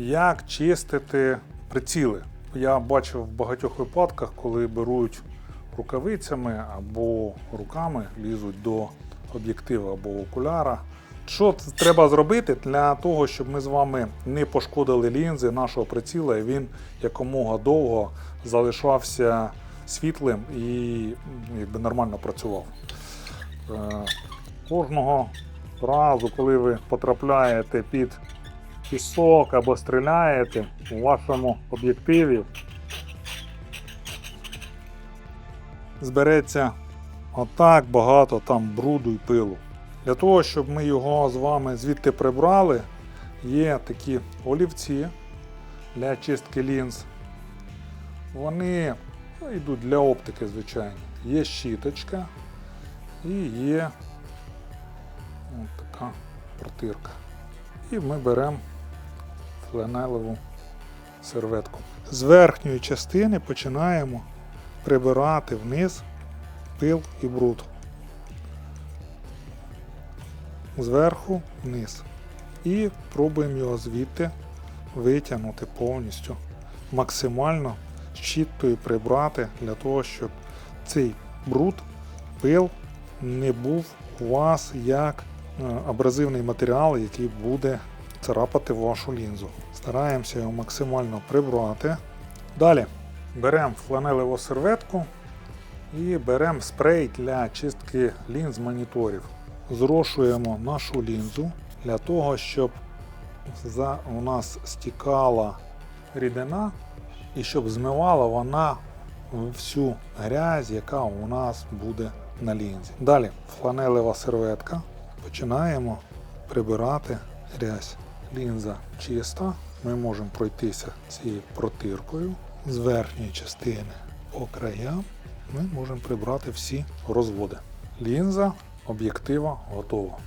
Як чистити приціли? Я бачив в багатьох випадках, коли беруть рукавицями або руками, лізуть до об'єктива або окуляра. Що треба зробити для того, щоб ми з вами не пошкодили лінзи нашого приціла, і він якомога довго залишався світлим і якби нормально працював. Е, Кожного разу, коли ви потрапляєте під пісок або стріляєте у вашому об'єктиві, збереться отак багато там бруду і пилу. Для того, щоб ми його з вами звідти прибрали, є такі олівці для чистки лінз. Вони ну, йдуть для оптики, звичайно. Є щіточка і є така протирка. І ми беремо фланелеву серветку. З верхньої частини починаємо прибирати вниз пил і бруд. Зверху вниз. І пробуємо його звідти витягнути повністю, максимально щіткою прибрати для того, щоб цей бруд, пил не був у вас як е, абразивний матеріал, який буде царапати вашу лінзу. Стараємося його максимально прибрати. Далі беремо фланелеву серветку і беремо спрей для чистки лінз моніторів. Зрошуємо нашу лінзу для того, щоб у нас стікала рідина і щоб змивала вона всю грязь, яка у нас буде на лінзі. Далі фланелева серветка. Починаємо прибирати грязь. Лінза чиста. Ми можемо пройтися цією протиркою з верхньої частини по краям. Ми можемо прибрати всі розводи. Лінза об'єктива готова.